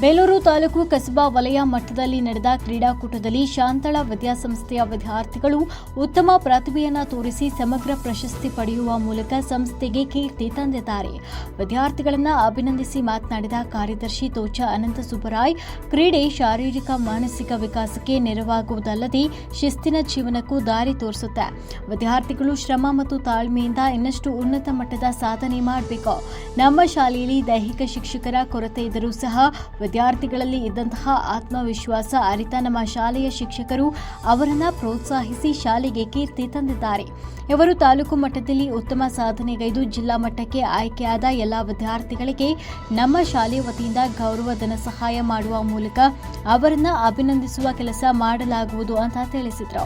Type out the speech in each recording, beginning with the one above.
ಬೇಲೂರು ತಾಲೂಕು ಕಸಬಾ ವಲಯ ಮಟ್ಟದಲ್ಲಿ ನಡೆದ ಕ್ರೀಡಾಕೂಟದಲ್ಲಿ ಶಾಂತಳ ವಿದ್ಯಾಸಂಸ್ಥೆಯ ವಿದ್ಯಾರ್ಥಿಗಳು ಉತ್ತಮ ಪ್ರತಿಭೆಯನ್ನು ತೋರಿಸಿ ಸಮಗ್ರ ಪ್ರಶಸ್ತಿ ಪಡೆಯುವ ಮೂಲಕ ಸಂಸ್ಥೆಗೆ ಕೀರ್ತಿ ತಂದಿದ್ದಾರೆ. ವಿದ್ಯಾರ್ಥಿಗಳನ್ನು ಅಭಿನಂದಿಸಿ ಮಾತನಾಡಿದ ಕಾರ್ಯದರ್ಶಿ ತೋಚ ಅನಂತ ಸುಬ್ಬರಾಯ್, ಕ್ರೀಡೆ ಶಾರೀರಿಕ ಮಾನಸಿಕ ವಿಕಾಸಕ್ಕೆ ನೆರವಾಗುವುದಲ್ಲದೆ ಶಿಸ್ತಿನ ಜೀವನಕ್ಕೂ ದಾರಿ ತೋರಿಸುತ್ತೆ. ವಿದ್ಯಾರ್ಥಿಗಳು ಶ್ರಮ ಮತ್ತು ತಾಳ್ಮೆಯಿಂದ ಇನ್ನಷ್ಟು ಉನ್ನತ ಮಟ್ಟದ ಸಾಧನೆ ಮಾಡಬೇಕು. ನಮ್ಮ ಶಾಲೆಯಲ್ಲಿ ದೈಹಿಕ ಶಿಕ್ಷಕರ ಕೊರತೆ ಇದ್ದರೂ ಸಹ ವಿದ್ಯಾರ್ಥಿಗಳಲ್ಲಿ ಇದ್ದಂತಹ ಆತ್ಮವಿಶ್ವಾಸ ಅರಿತ ನಮ್ಮ ಶಾಲೆಯ ಶಿಕ್ಷಕರು ಅವರನ್ನ ಪ್ರೋತ್ಸಾಹಿಸಿ ಶಾಲೆಗೆ ಕೀರ್ತಿ ತಂದಿದ್ದಾರೆ. ಇವರು ತಾಲೂಕು ಮಟ್ಟದಲ್ಲಿ ಉತ್ತಮ ಸಾಧನೆಗೈದು ಜಿಲ್ಲಾ ಮಟ್ಟಕ್ಕೆ ಆಯ್ಕೆಯಾದ ಎಲ್ಲ ವಿದ್ಯಾರ್ಥಿಗಳಿಗೆ ನಮ್ಮ ಶಾಲೆ ವತಿಯಿಂದ ಗೌರವ, ಧನ ಸಹಾಯ ಮಾಡುವ ಮೂಲಕ ಅವರನ್ನ ಅಭಿನಂದಿಸುವ ಕೆಲಸ ಮಾಡಲಾಗುವುದು ಅಂತ ತಿಳಿಸಿದರು.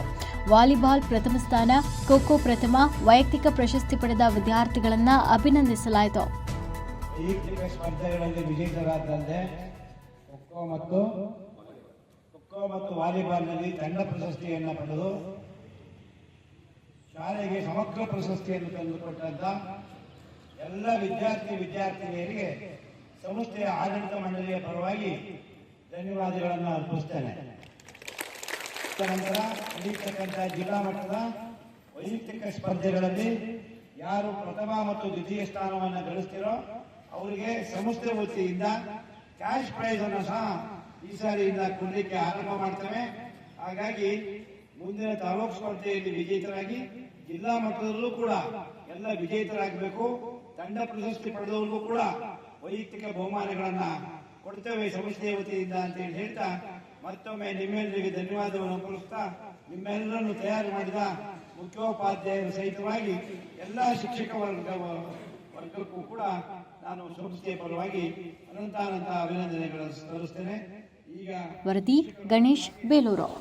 ವಾಲಿಬಾಲ್ ಪ್ರಥಮ ಸ್ಥಾನ, ಖೋಖೋ ಪ್ರಥಮ, ವೈಯಕ್ತಿಕ ಪ್ರಶಸ್ತಿ ಪಡೆದ ವಿದ್ಯಾರ್ಥಿಗಳನ್ನ ಅಭಿನಂದಿಸಲಾಯಿತು. ಖೋಖೋ ಮತ್ತು ಖೋಖೋ ಮತ್ತು ವಾಲಿಬಾಲ್ನಲ್ಲಿ ತಂಡ ಪ್ರಶಸ್ತಿಯನ್ನು ಪಡೆದು ಶಾಲೆಗೆ ಸಮಗ್ರ ಪ್ರಶಸ್ತಿಯನ್ನು ತಂದುಕೊಟ್ಟಂತ ಎಲ್ಲ ವಿದ್ಯಾರ್ಥಿ ವಿದ್ಯಾರ್ಥಿನಿಯರಿಗೆ ಸಂಸ್ಥೆಯ ಆಡಳಿತ ಮಂಡಳಿಯ ಪರವಾಗಿ ಧನ್ಯವಾದಗಳನ್ನು ಅರ್ಪಿಸ್ತೇನೆ. ನಂತರ ನಡೀತಕ್ಕಂಥ ಜಿಲ್ಲಾ ಮಟ್ಟದ ವೈಯಕ್ತಿಕ ಸ್ಪರ್ಧೆಗಳಲ್ಲಿ ಯಾರು ಪ್ರಥಮ ಮತ್ತು ದ್ವಿತೀಯ ಸ್ಥಾನವನ್ನು ಗಳಿಸ್ತಿರೋ ಅವರಿಗೆ ಸಂಸ್ಥೆ ವತಿಯಿಂದ ಕ್ಯಾಶ್ ಪ್ರೈಸ್ ಅನ್ನು ಸಹ ಈ ಸಾರಿಯಿಂದ ಕೊಡಲಿಕ್ಕೆ ಆರಂಭ ಮಾಡ್ತೇವೆ. ಹಾಗಾಗಿ ಮುಂದಿನ ತಾಲೂಕು ಸ್ಪರ್ಧೆಯಲ್ಲಿ ವಿಜೇತರಾಗಿ ಜಿಲ್ಲಾ ಮಟ್ಟದಲ್ಲೂ ಕೂಡ ಎಲ್ಲ ವಿಜೇತರಾಗಬೇಕು. ತಂಡ ಪ್ರಶಸ್ತಿ ಪಡೆದವರಿಗೂ ಕೂಡ ವೈಯಕ್ತಿಕ ಬಹುಮಾನಗಳನ್ನ ಕೊಡ್ತೇವೆ ಸಂಸ್ಥೆಯ ವತಿಯಿಂದ ಅಂತ ಹೇಳಿ ಹೇಳ್ತಾ ಮತ್ತೊಮ್ಮೆ ನಿಮ್ಮೆಲ್ಲರಿಗೆ ಧನ್ಯವಾದವನ್ನು ಅರ್ಪಿಸ್ತಾ ನಿಮ್ಮೆಲ್ಲರನ್ನು ತಯಾರು ಮಾಡಿದ ಮುಖ್ಯೋಪಾಧ್ಯಾಯರ ಸಹಿತವಾಗಿ ಎಲ್ಲ ಶಿಕ್ಷಕ ವರ್ಗ, ವರ್ಗಕ್ಕೂ ಕೂಡ ನಾನು ಸಂಸ್ಥೆಯ ಪರವಾಗಿ ಅನಂತಾನಂತ ಅಭಿನಂದನೆಗಳನ್ನು ಸಲ್ಲಿಸ್ತೇನೆ. ಈಗ ವರದಿ ಗಣೇಶ್ ಬೇಲೂರು.